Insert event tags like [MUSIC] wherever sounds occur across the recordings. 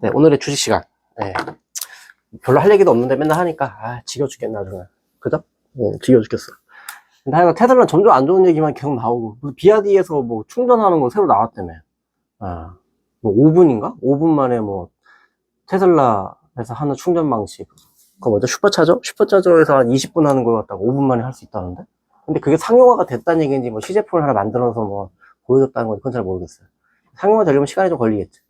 네, 오늘의 주식 시간. 네. 별로 할 얘기도 없는데 맨날 하니까, 아, 지겨 죽겠나, 정말. 그죠? 어, 지겨 죽겠어. 근데 하여간 테슬라 점점 안 좋은 얘기만 계속 나오고, 뭐 비아디에서 뭐 충전하는 거 새로 나왔다며. 아, 뭐 5분인가? 5분 만에 뭐, 테슬라에서 하는 충전 방식. 그거 뭐죠? 슈퍼차저? 슈퍼차저에서 한 20분 하는 걸 갖다가 5분 만에 할 수 있다는데? 근데 그게 상용화가 됐다는 얘기인지, 뭐 시제품을 하나 만들어서 뭐, 보여줬다는 건지 그건 잘 모르겠어요. 상용화 되려면 시간이 좀 걸리겠지.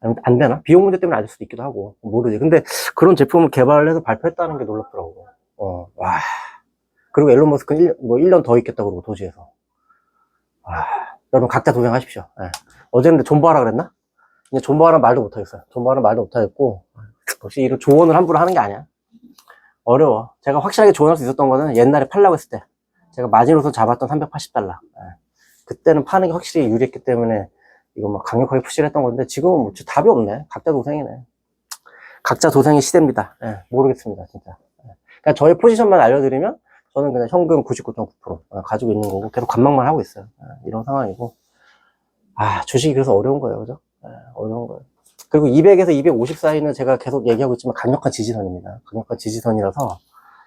안, 안 되나? 비용 문제 때문에 아닐 수도 있기도 하고. 모르지. 근데 그런 제품을 개발을 해서 발표했다는 게 놀랍더라고. 어, 와. 그리고 앨런 머스크는 1, 뭐 1년 더 있겠다 그러고 도시에서. 와. 여러분 각자 도생하십시오. 예. 어제 근데 존버하라 그랬나? 이제 존버하라 말도 못하겠어요. 존버하라 말도 못하겠고. 역시 이런 조언을 함부로 하는 게 아니야. 어려워. 제가 확실하게 조언할 수 있었던 거는 옛날에 팔라고 했을 때. 제가 마지노선 잡았던 380달러. 예. 그때는 파는 게 확실히 유리했기 때문에 이거 막 강력하게 푸시를 했던 건데 지금은 뭐 답이 없네. 각자 도생이네. 각자 도생의 시대입니다. 예, 모르겠습니다, 진짜. 예. 그러니까 저의 포지션만 알려드리면 저는 그냥 현금 99.9% 어, 가지고 있는 거고 계속 관망만 하고 있어요. 예, 이런 상황이고. 아, 주식이 그래서 어려운 거예요, 그죠? 예, 어려운 거예요. 그리고 200에서 250 사이는 제가 계속 얘기하고 있지만 강력한 지지선입니다. 강력한 지지선이라서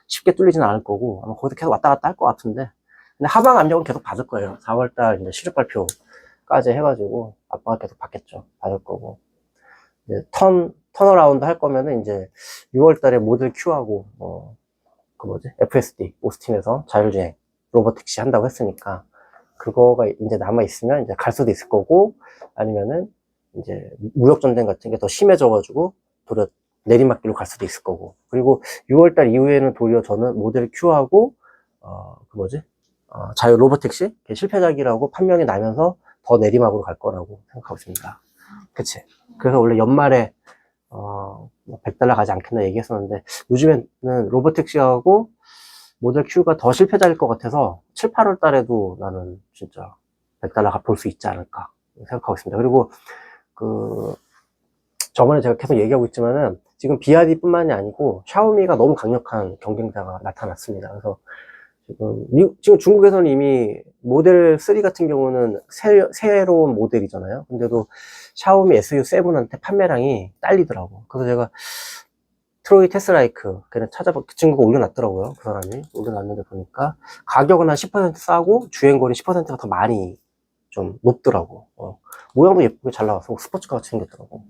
쉽게 뚫리지는 않을 거고 아마 거기서 계속 왔다 갔다 할 것 같은데 근데 하방 압력은 계속 받을 거예요. 4월달 이제 실적 발표 까지 해가지고 아빠가 계속 받겠죠. 받을 거고. 이제 턴 턴어라운드 할 거면은 이제 6월 달에 모델 Q하고 뭐 그 뭐지? FSD 오스틴에서 자율주행 로봇 택시 한다고 했으니까 그거가 이제 남아 있으면 이제 갈 수도 있을 거고 아니면은 이제 무역 전쟁 같은 게 더 심해져가지고 도리어 내리막길로 갈 수도 있을 거고. 그리고 6월 달 이후에는 도리어 저는 모델 Q하고 어 그 뭐지? 어, 자유 로보택시? 실패작이라고 판명이 나면서 더 내리막으로 갈 거라고 생각하고 있습니다. 그치? 그래서 원래 연말에 어, 100달러 가지 않겠나 얘기했었는데 요즘에는 로보택시하고 모델 Q가 더 실패작일 것 같아서 7, 8월 달에도 나는 진짜 100달러 볼수 있지 않을까 생각하고 있습니다. 그리고 그 저번에 제가 계속 얘기하고 있지만은 지금 비아디뿐만이 아니고 샤오미가 너무 강력한 경쟁자가 나타났습니다. 그래서 지금, 미- 지금 중국에서는 이미 모델 3 같은 경우는 새, 새로운 모델이잖아요. 근데도 샤오미 SU7한테 판매량이 딸리더라고. 그래서 제가 트로이 테스라이크, 걔는 찾아봐, 그 친구가 올려놨더라고요. 그 사람이. 올려놨는데 보니까 가격은 한 10% 싸고 주행거리 10%가 더 많이 좀 높더라고. 어. 모양도 예쁘게 잘 나와서 스포츠카 같이 생겼더라고.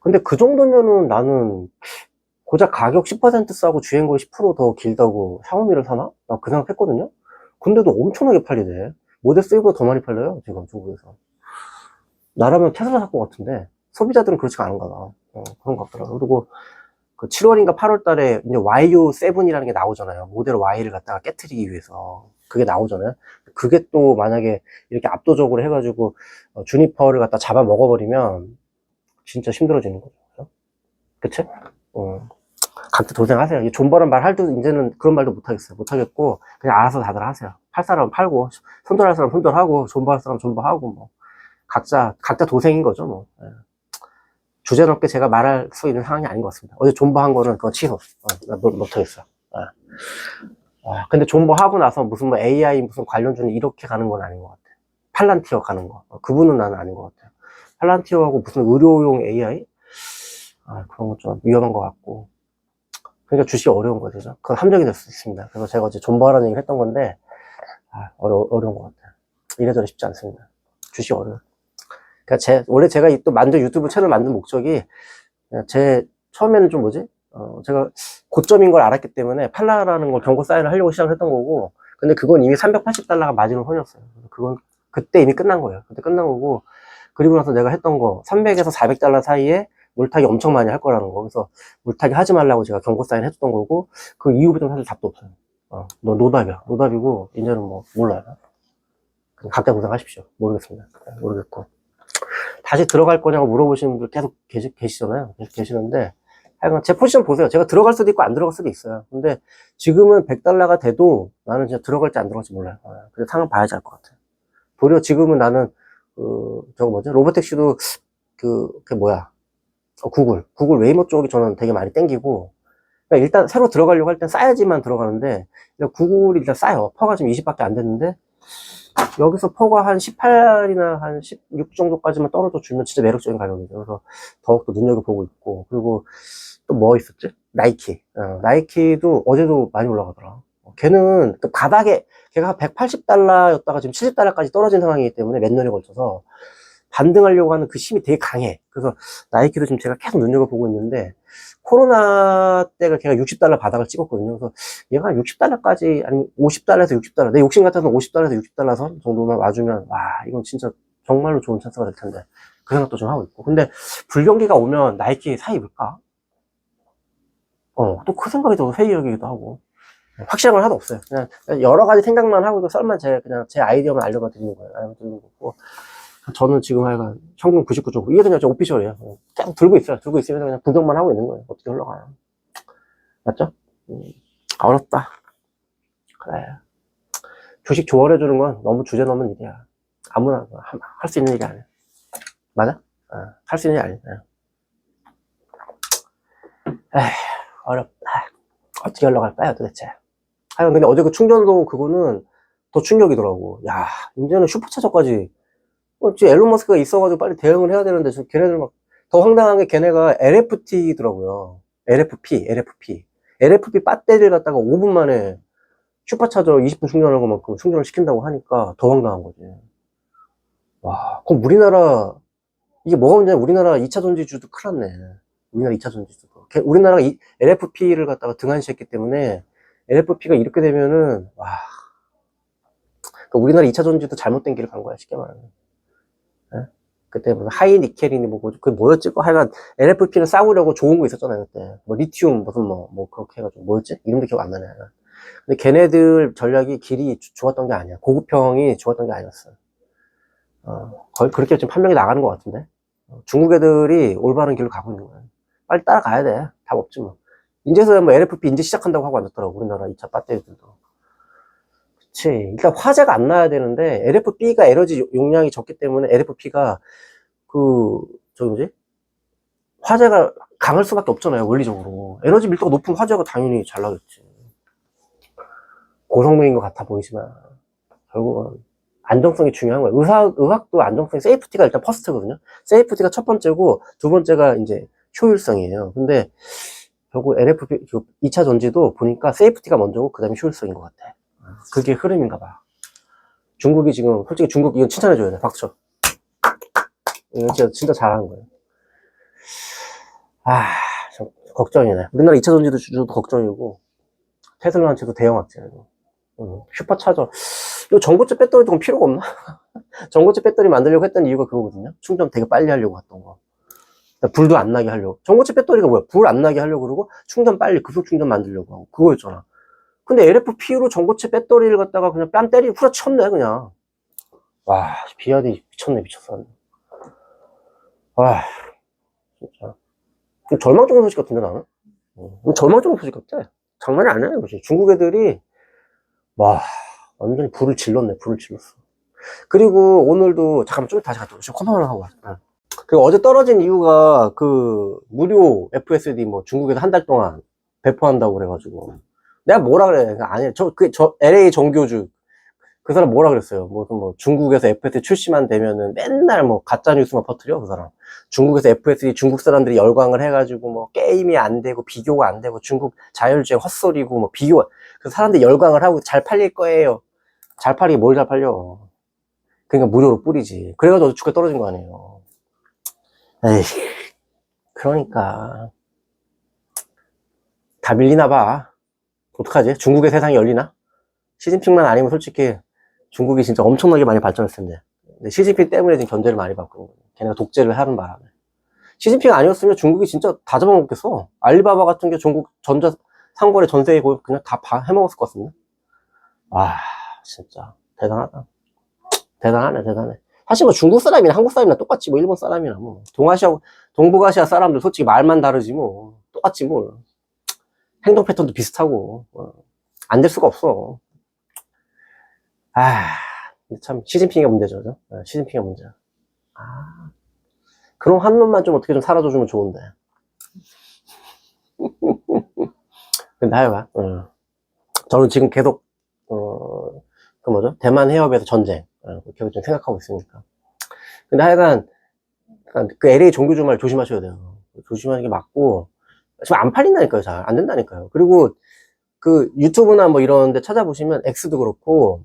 근데 그 정도면은 나는 고작 가격 10% 싸고 주행거리 10%더 길다고 샤오미를 사나? 나 그 생각했거든요? 근데도 엄청나게 팔리대. 모델 3보다 더 많이 팔려요, 지금 중국에서. 나라면 테슬라 살 것 같은데, 소비자들은 그렇지가 않은가 봐. 어, 그런 것 같더라고요. 그리고 그 7월인가 8월 달에 이제 YU7이라는 게 나오잖아요. 모델 Y를 갖다가 깨트리기 위해서. 그게 나오잖아요. 그게 또 만약에 이렇게 압도적으로 해가지고 어, 주니퍼를 갖다 잡아 먹어버리면 진짜 힘들어지는 거죠. 그치? 어. 각자 도생하세요. 이 존버란 말 할 때도 이제는 그런 말도 못하겠어요. 못하겠고, 그냥 알아서 다들 하세요. 팔 사람은 팔고, 손절할 사람은 손절하고, 존버할 사람은 존버하고, 뭐. 각자, 각자 도생인 거죠, 뭐. 예. 주제넘게 제가 말할 수 있는 상황이 아닌 것 같습니다. 어제 존버한 거는 그건 취소. 어, 못하겠어. 예. 아, 근데 존버하고 나서 무슨 뭐 AI 무슨 관련주는 이렇게 가는 건 아닌 것 같아. 팔란티어 가는 거. 어, 그분은 나는 아닌 것 같아요. 팔란티어하고 무슨 의료용 AI? 아, 그런 건 좀 위험한 것 같고. 그러니까 주식이 어려운 거죠. 그건 함정이 될 수 있습니다. 그래서 제가 어제 존버하라는 얘기를 했던 건데, 아, 어려, 어려운 것 같아요. 이래저래 쉽지 않습니다. 주식이 어려워요. 그러니까 제, 원래 제가 이또 만든 유튜브 채널 만든 목적이, 제, 처음에는 좀 뭐지? 어, 제가 고점인 걸 알았기 때문에 팔라라는 걸 경고 사인을 하려고 시작을 했던 거고, 근데 그건 이미 380달러가 마지노선이었어요. 그건 그때 이미 끝난 거예요. 그때 끝난 거고, 그리고 나서 내가 했던 거, 300에서 400달러 사이에 물타기 엄청 많이 할 거라는 거. 그래서 물타기 하지 말라고 제가 경고 사인 해줬던 거고, 그 이후부터는 사실 답도 없어요. 어, 너 노답이야. 노답이고, 이제는 뭐, 몰라요. 각자 고생하십시오. 모르겠습니다. 네, 모르겠고. 다시 들어갈 거냐고 물어보시는 분들 계속 계시, 계시잖아요. 계속 계시는데, 하여간 제 포지션 보세요. 제가 들어갈 수도 있고 안 들어갈 수도 있어요. 근데 지금은 100달러가 돼도 나는 진짜 들어갈지 안 들어갈지 몰라요. 어, 그래서 상황 봐야지 알 것 같아요. 도리어 지금은 나는, 그, 저거 뭐지? 로보택시도 그, 그 뭐야. 어, 구글. 구글 웨이모 쪽이 저는 되게 많이 땡기고, 그러니까 일단 새로 들어가려고 할 땐 싸야지만 들어가는데, 구글이 일단 싸요. 퍼가 지금 20밖에 안 됐는데, 여기서 퍼가 한 18이나 한 16 정도까지만 떨어져 주면 진짜 매력적인 가격이죠. 그래서 더욱더 눈여겨보고 있고. 그리고 또 뭐 있었지? 나이키. 어, 나이키도 어제도 많이 올라가더라. 어, 걔는 그 바닥에, 걔가 180달러였다가 지금 70달러까지 떨어진 상황이기 때문에 몇 년에 걸쳐서 반등하려고 하는 그 힘이 되게 강해. 그래서 나이키도 지금 제가 계속 눈여겨보고 있는데, 코로나 때가 걔가 60달러 바닥을 찍었거든요. 그래서 얘가 60달러까지, 아니 50달러에서 60달러, 내 욕심 같아서는 50달러에서 60달러 선 정도만 와주면, 와, 이건 진짜 정말로 좋은 찬스가 될 텐데. 그 생각도 좀 하고 있고. 근데 불경기가 오면 나이키 사 입을까? 어, 또 그 생각이 더 회의적이기도 하고. 확실한 건 하나도 없어요. 그냥 여러 가지 생각만 하고, 썰만 제, 그냥 제 아이디어만 알려가 드리는 거예요. 알려가 드리는 거고. 저는 지금 하여간 평균 99점. 이게 그냥 저 오피셜이에요. 어, 계속 들고 있어요. 들고 있으면 그냥 구경만 하고 있는 거예요. 어떻게 흘러가요. 맞죠? 음, 어렵다. 그래. 주식 조언해 주는 건 너무 주제 넘은 일이야. 아무나 할 수 있는 일이 아니야. 맞아? 어, 할수 있는 일이 아니야. 에휴, 어렵다. 어떻게 흘러갈까요, 도대체? 하여간 근데 어제 그 충전도 그거는 더 충격이더라고. 야, 이제는 슈퍼차저까지 어, 지금 앨런 머스크가 있어가지고 빨리 대응을 해야 되는데, 저 걔네들 막, 더 황당한 게 걔네가 LFT더라고요. LFP, LFP. LFP 배터리를 갖다가 5분 만에 슈퍼차저 20분 충전하는 것만큼 충전을 시킨다고 하니까 더 황당한 거지. 와, 그럼 우리나라, 이게 뭐가 문제냐, 우리나라 2차 전지주도 큰일 났네. 우리나라 2차 전지주도. 걔- 우리나라가 이 LFP를 갖다가 등한시했기 때문에 LFP가 이렇게 되면은, 와. 그러니까 우리나라 2차 전지도 잘못된 길을 간 거야, 쉽게 말하면. 그때 무슨 하이 니켈이니 뭐고 그 뭐였지? 그 하여간 LFP를 싸구려고 좋은 거 있었잖아요 그때. 뭐 리튬 무슨 뭐뭐 그렇게 해가지고 뭐였지? 이름도 기억 안 나네. 근데 걔네들 전략이 길이 주- 좋았던 게 아니야. 고급형이 좋았던 게 아니었어. 어, 거의 그렇게 지금 판명이 나가는 것 같은데? 어, 중국 애들이 올바른 길로 가고 있는 거야. 빨리 따라가야 돼답 없지 뭐. 이제서야 뭐 LFP 이제 시작한다고 하고 앉았더라고 우리나라 2차 배터리들도 그치. 일단 화재가 안 나야 되는데, LFP가 에너지 용량이 적기 때문에 LFP가 그, 저기 뭐지? 화재가 강할 수밖에 없잖아요, 원리적으로. 에너지 밀도가 높은 화재가 당연히 잘 나겠지. 고성능인 것 같아 보이지만, 결국은 안정성이 중요한 거예요. 의학, 의학도 안정성이, 세이프티가 일단 퍼스트거든요. 세이프티가 첫 번째고, 두 번째가 이제 효율성이에요. 근데, 결국 LFP, 2차 전지도 보니까 세이프티가 먼저고, 그 다음에 효율성인 것 같아. 그게 흐름인가 봐. 중국이 지금, 솔직히 중국 이건 칭찬해줘야 돼. 박수. 이거 진짜, 진짜 잘하는 거예요. 아, 좀 걱정이네. 우리나라 2차 전지도 주도 걱정이고, 테슬라한테도 대형 악재고, 음, 슈퍼차저. 이거 전고체 배터리도 그럼 필요가 없나? [LAUGHS] 전고체 배터리 만들려고 했던 이유가 그거거든요. 충전 되게 빨리 하려고 했던 거. 그러니까 불도 안 나게 하려고. 전고체 배터리가 뭐야? 불 안 나게 하려고 그러고, 충전 빨리 급속 충전 만들려고 하고. 그거였잖아. 근데 LFP로 전고체 배터리를 갖다가 그냥 뺨 때리 후려쳤네 그냥. 와 비아디 미쳤네 미쳤어. 와 진짜. 좀 절망적인 소식 같은데 나는? 어, 절망적인 소식 같아. 장난이 아니야 이것이 중국 애들이 와 완전히 불을 질렀네 불을 질렀어. 그리고 오늘도 잠깐만 좀 다시 갔다 오죠 컴퓨터 하고 왔어 그리고 어제 떨어진 이유가 그 무료 FSD 뭐 중국에서 한 달 동안 배포한다고 그래가지고 내가 뭐라 그래? 아니, 저, 그, 저, LA 정교주. 그 사람 뭐라 그랬어요? 뭐, 뭐, 중국에서 FSD 출시만 되면은 맨날 뭐, 가짜뉴스만 퍼뜨려, 그 사람. 중국에서 FSD 중국 사람들이 열광을 해가지고 뭐, 게임이 안 되고, 비교가 안 되고, 중국 자율주행 헛소리고, 뭐, 비교, 그 사람들이 열광을 하고 잘 팔릴 거예요. 잘 팔리게 뭘 잘 팔려. 그러니까 무료로 뿌리지. 그래가지고 주가 떨어진 거 아니에요. 에이, 그러니까. 다 밀리나 봐. 어떡하지? 중국의 세상이 열리나? 시진핑만 아니면 솔직히 중국이 진짜 엄청나게 많이 발전했을 텐데. 근데 시진핑 때문에 지금 견제를 많이 받고. 걔네가 독재를 하는 바람에. 시진핑 아니었으면 중국이 진짜 다 잡아먹겠어. 알리바바 같은 게 중국 전자 상거래 전세에 그냥 다 바- 해먹었을 것 같은데. 와, 진짜 대단하다. 대단하네, 대단해. 사실 뭐 중국 사람이나 한국 사람이나 똑같지 뭐 일본 사람이나 뭐 동아시아, 동북아시아 사람들 솔직히 말만 다르지 뭐 똑같지 뭐. 행동 패턴도 비슷하고 안될 수가 없어. 아, 참 시진핑이 문제죠, 그죠? 어, 시진핑이 문제야. 아, 그럼 한 놈만 좀 어떻게 좀 사라져주면 좋은데. [LAUGHS] 근데 하여간 어, 저는 지금 계속 어, 그 뭐죠? 대만 해협에서 전쟁. 어, 그렇게 좀 생각하고 있으니까. 근데 하여간, 그 LA 종교 주말 조심하셔야 돼요. 조심하는 게 맞고, 지금 안 팔린다니까요, 잘. 안 된다니까요. 그리고 그 유튜브나 뭐 이런 데 찾아보시면 X도 그렇고,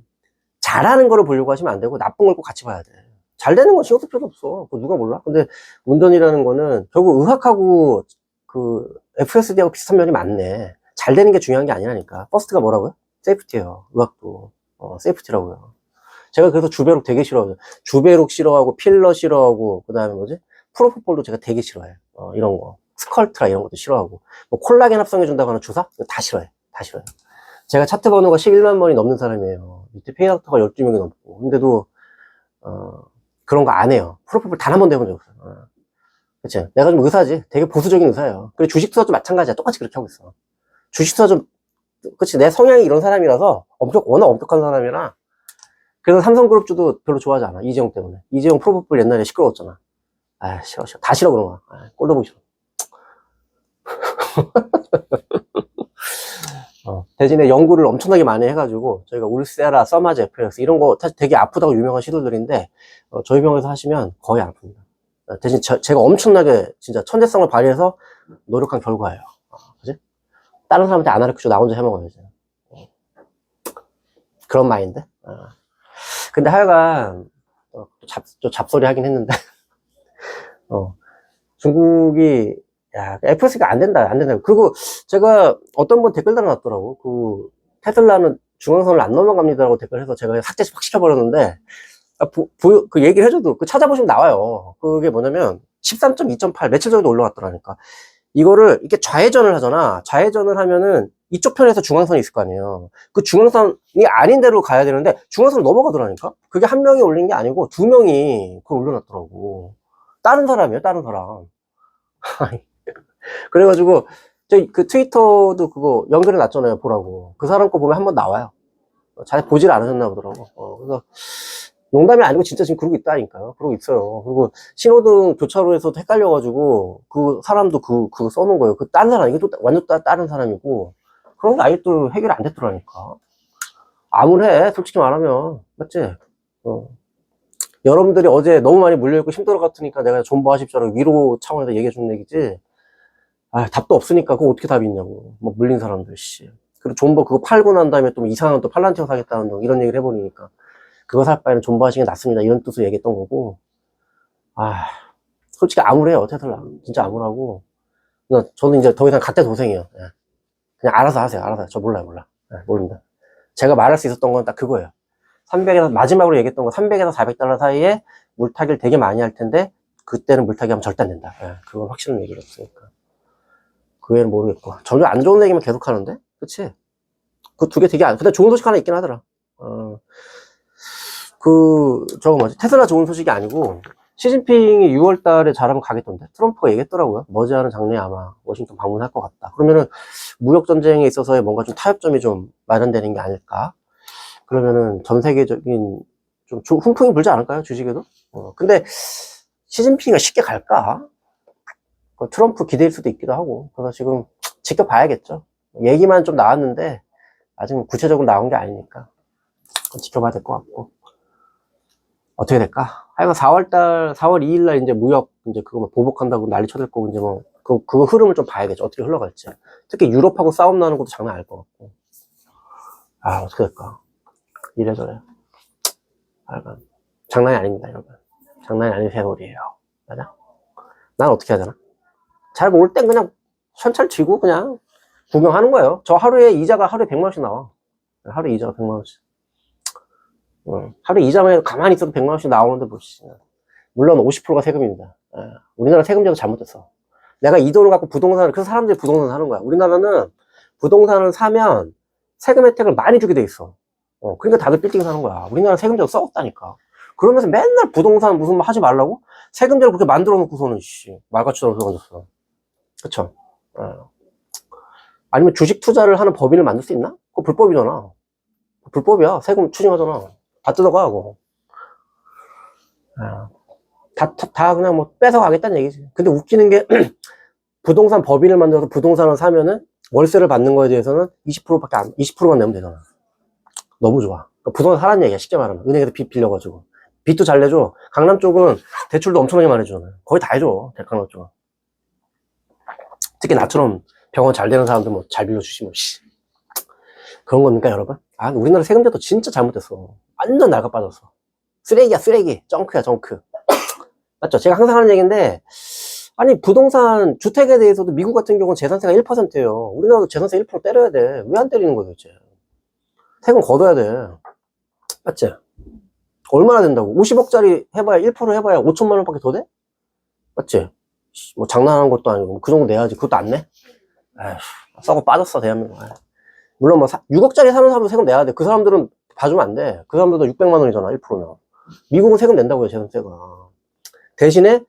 잘하는 거를 보려고 하시면 안 되고, 나쁜 걸 꼭 같이 봐야 돼. 잘 되는 건 신경 쓸 필요도 없어. 그거 누가 몰라? 근데 운전이라는 거는 결국 의학하고 그 FSD하고 비슷한 면이 많네. 잘 되는 게 중요한 게 아니라니까. 퍼스트가 뭐라고요? 세이프티예요. 의학도. 어, 세이프티라고요. 제가 그래서 주베룩 되게 싫어해요. 주베룩 싫어하고 필러 싫어하고 그다음에 뭐지? 프로포폴도 제가 되게 싫어해요. 어, 이런 거. 스컬트라 이런 것도 싫어하고 뭐 콜라겐 합성해 준다고 하는 주사? 다 싫어해. 다 싫어요. 제가 차트 번호가 11만 번이 넘는 사람이에요. 밑에 페이닥터가 12명이 넘고. 근데도 어, 그런 거 안 해요. 프로포폴 단한 번도 해본 적 없어요. 어. 그치? 내가 좀 의사지. 되게 보수적인 의사예요. 그리고 주식 투자도 마찬가지야. 똑같이 그렇게 하고 있어. 주식 투자 좀, 그치? 내 성향이 이런 사람이라서 엄청, 워낙 엄격한 사람이라. 그래서 삼성그룹주도 별로 좋아하지 않아. 이재용 때문에. 이재용 프로포폴 옛날에 시끄러웠잖아. 아, 싫어, 싫어. 다 싫어, 그런 거야. 아, 꼴도 보기 싫어. [LAUGHS] 어, 대신에 연구를 엄청나게 많이 해가지고, 저희가 울세라, 써마제, FX, 이런 거 사실 되게 아프다고 유명한 시도들인데, 어, 저희 병에서 하시면 거의 안 아픕니다. 어, 대신 저- 제가 엄청나게 진짜 천재성을 발휘해서 노력한 결과예요. 어, 그지? 다른 사람한테 안 가르쳐줘. 나 혼자 해먹어야지. 어. 그런 마인드? 어. 근데 하여간, 어, 또 잡, 좀 잡소리 하긴 했는데, [LAUGHS] 어, 중국이, 야, FS가 안 된다, 안 된다. 그리고 제가 어떤 분 댓글 달아놨더라고. 그, 테슬라는 중앙선을 안 넘어갑니다라고 댓글 해서 제가 삭제 확 시켜버렸는데, 아, 보, 보- 그 얘기를 해줘도 그 찾아보시면 나와요. 그게 뭐냐면 13.2.8 며칠 전에도 올라왔더라니까. 이거를 이렇게 좌회전을 하잖아. 좌회전을 하면은 이쪽 편에서 중앙선이 있을 거 아니에요. 그 중앙선이 아닌 데로 가야 되는데 중앙선을 넘어가더라니까. 그게 한 명이 올린 게 아니고 두 명이 그걸 올려놨더라고. 다른 사람이에요, 다른 사람. [LAUGHS] 그래가지고 저희 그 트위터도 그거 연결해 놨잖아요, 보라고. 그 사람 거 보면 한번 나와요. 잘 보질 않으셨나 보더라고. 어, 그래서 농담이 아니고 진짜 지금 그러고 있다니까요. 그러고 있어요. 그리고 신호등 교차로에서도 헷갈려가지고 그 사람도 그 그거 써놓은 거예요. 그 다른 사람 이게 또 완전 따, 다른 사람이고 그런 게또 해결이 안 됐더라니까. 아무래 솔직히 말하면 맞지? 어. 여러분들이 어제 너무 많이 물려있고 힘들어 같으니까 내가 존버하십시오라고 위로 차원에서 얘기해 준 얘기지. 아 답도 없으니까 그거 어떻게 답이 있냐고. 막 물린 사람들 씨. 그리고 존버 그거 팔고 난 다음에 또 이상한 또 팔란티어 사겠다는 둥 이런 얘기를 해버리니까. 그거 살 바에는 존버 하시는 게 낫습니다. 이런 뜻으로 얘기했던 거고. 아, 솔직히 암울해요, 테슬라. 진짜 암울하고. 저는 이제 더 이상 각자 도생이에요. 예. 그냥 알아서 하세요, 알아서. 저 몰라요, 몰라. 예, 모릅니다. 제가 말할 수 있었던 건 딱 그거예요. 300에서, 마지막으로 얘기했던 건 300에서 400달러 사이에 물타기를 되게 많이 할 텐데, 그때는 물타기 하면 절대 안 된다. 예, 그건 확실한 얘기가 없으니까. 그 외에는 모르겠고. 전혀 안 좋은 얘기만 계속 하는데? 그치? 그 두 개 되게 안, 근데 좋은 소식 하나 있긴 하더라. 어, 그, 저거 뭐지? 테슬라 좋은 소식이 아니고, 시진핑이 6월 달에 잘하면 가겠던데? 트럼프가 얘기했더라고요. 머지않은 장래에 아마 워싱턴 방문할 것 같다. 그러면은, 무역전쟁에 있어서의 뭔가 좀 타협점이 좀 마련되는 게 아닐까? 그러면은 전 세계적인 좀 조- 훈풍이 불지 않을까요? 주식에도? 어, 근데, 시진핑이가 쉽게 갈까? 그 트럼프 기대일 수도 있기도 하고. 그래서 지금 지켜봐야겠죠. 얘기만 좀 나왔는데, 아직 구체적으로 나온 게 아니니까. 지켜봐야 될 것 같고. 어떻게 될까? 하여간 4월달, 4월 2일날 이제 무역, 이제 그거 막 보복한다고 난리 쳐댈 거고, 이제 뭐, 그, 그 흐름을 좀 봐야겠죠. 어떻게 흘러갈지. 특히 유럽하고 싸움 나는 것도 장난 아닐 것 같고. 아, 어떻게 될까? 이래저래. 하여간, 장난이 아닙니다, 여러분. 장난이 아닌 세월이에요. 맞아? 난 어떻게 해야 되나? 잘 모를 땐 그냥 현찰 쥐고 그냥 구경하는 거예요. 저 하루에 이자가 하루에 100만 원씩 나와. 하루에 이자가 100만 원씩. 어, 하루 이자만 가만히 있어도 100만 원씩 나오는데 뭐, 씨. 물론 50%가 세금입니다. 예, 우리나라 세금 제도 잘못됐어. 내가 이 돈을 갖고 부동산을, 그래서 사람들이 부동산 사는 거야. 우리나라는 부동산을 사면 세금 혜택을 많이 주게 돼 있어. 어, 그러니까 다들 빌딩 사는 거야. 우리나라 세금 제도 썩었다니까. 그러면서 맨날 부동산 무슨 뭐 하지 말라고? 세금제를 그렇게 만들어 놓고서는, 씨, 말같이 떨어졌어. 그쵸? 어. 아니면 주식 투자를 하는 법인을 만들 수 있나? 그거 불법이잖아. 불법이야. 세금 추징하잖아. 다 뜯어가고. 아, 다, 다, 다 그냥 뭐 뺏어가겠다는 얘기지. 근데 웃기는 게, [CLEARS THROAT] 부동산 법인을 만들어서 부동산을 사면은 월세를 받는 거에 대해서는 20%밖에 안, 20%만 내면 되잖아. 너무 좋아. 그러니까 부동산 사라는 얘기야, 쉽게 말하면. 은행에서 빚 빌려가지고. 빚도 잘 내줘. 강남 쪽은 대출도 엄청나게 많이 줘. 거의 다 해줘, 강남 쪽은. 특히 나처럼 병원 잘 되는 사람들 뭐 잘 빌려주시면, 씨. 그런 겁니까, 여러분? 아, 우리나라 세금제도 진짜 잘못됐어. 완전 낡아 빠졌어. 쓰레기야, 쓰레기. 정크야, 정크. [CLEARS THROAT] 맞죠? 제가 항상 하는 얘기인데, 아니, 부동산, 주택에 대해서도 미국 같은 경우는 재산세가 1%예요. 우리나라도 재산세 1% 때려야 돼. 왜 안 때리는 거예요, 도대체? 세금 걷어야 돼. 맞지? 얼마나 된다고? 50억짜리 해봐야, 1% 해봐야 5천만 원밖에 더 돼? 맞지? 씨, 뭐 장난하는 것도 아니고, 그 정도 내야지. 그것도 안 내? 에휴, 썩어 빠졌어, 대한민국. 에휴. 물론 뭐, 사- 6억짜리 사는 사람도 세금 내야 돼. 그 사람들은 봐주면 안 돼. 그 사람들도 600만 원이잖아, 1%면. 미국은 세금 낸다고요, 재산세가. 대신에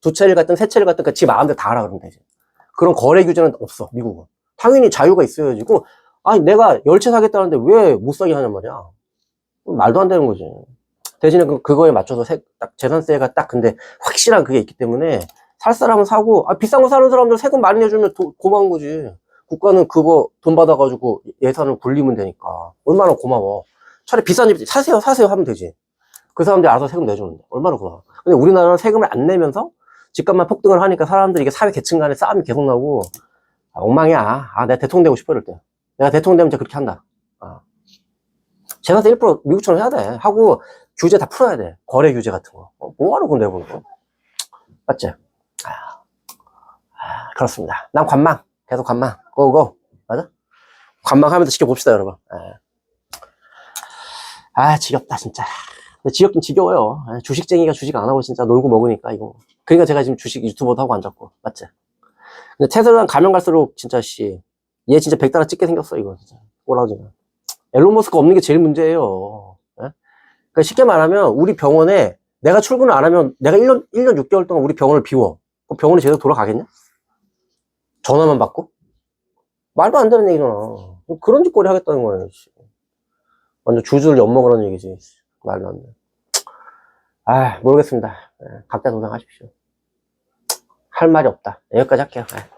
두 채를 갖든 세 채를 갖든 그집 마음대로 다 하라 그러면 되지. 그런 거래 규제는 없어, 미국은. 당연히 자유가 있어야지. 그, 아니, 내가 열 채 사겠다는데 왜 못 사게 하냔 말이야. 말도 안 되는 거지. 대신에 그, 그거에 맞춰서 세- 딱 재산세가 딱 근데 확실한 그게 있기 때문에 살 사람은 사고, 아, 비싼 거 사는 사람들 세금 많이 내주면 도- 고마운 거지. 국가는 그거 돈 받아가지고 예산을 굴리면 되니까. 얼마나 고마워. 차라리 비싼 집 사세요, 사세요 하면 되지. 그 사람들이 알아서 세금 내주는데. 얼마나 고마워. 근데 우리나라는 세금을 안 내면서 집값만 폭등을 하니까 사람들이 이게 사회 계층 간에 싸움이 계속 나고, 아, 엉망이야. 아, 내가 대통령 되고 싶어, 이럴 때. 내가 대통령 되면 진짜 그렇게 한다. 아. 재산세 1% 미국처럼 해야 돼. 하고, 규제 다 풀어야 돼. 거래 규제 같은 거. 어, 뭐하러 그거 내보는 거? 맞지? 아, 아, 그렇습니다. 난 관망. 계속 관망. 고고. 맞아? 관망하면서 지켜봅시다, 여러분. 아, 아, 지겹다, 진짜. 근데 지겹긴 지겨워요. 아, 주식쟁이가 주식 안 하고 진짜 놀고 먹으니까, 이거. 그러니까 제가 지금 주식 유튜버도 하고 앉았고. 맞지? 근데 테슬라는 가면 갈수록 진짜, 씨. 얘 진짜 100달러 찍게 생겼어, 이거. 진짜. 꼬라지가. 앨런 머스크 없는 게 제일 문제예요. 예? 그러니까 쉽게 말하면 우리 병원에 내가 출근을 안 하면 내가 1년, 1년 6개월 동안 우리 병원을 비워. 그럼 병원이 제대로 돌아가겠냐? 전화만 받고? 말도 안 되는 얘기잖아. 뭐 그런 짓거리 하겠다는 거예요. 씨. 완전 주주를 엿먹으라는 얘기지. 씨. 말도 안 돼. 아, 모르겠습니다. 예, 각자 도생하십시오. 할 말이 없다. 여기까지 할게요. 예.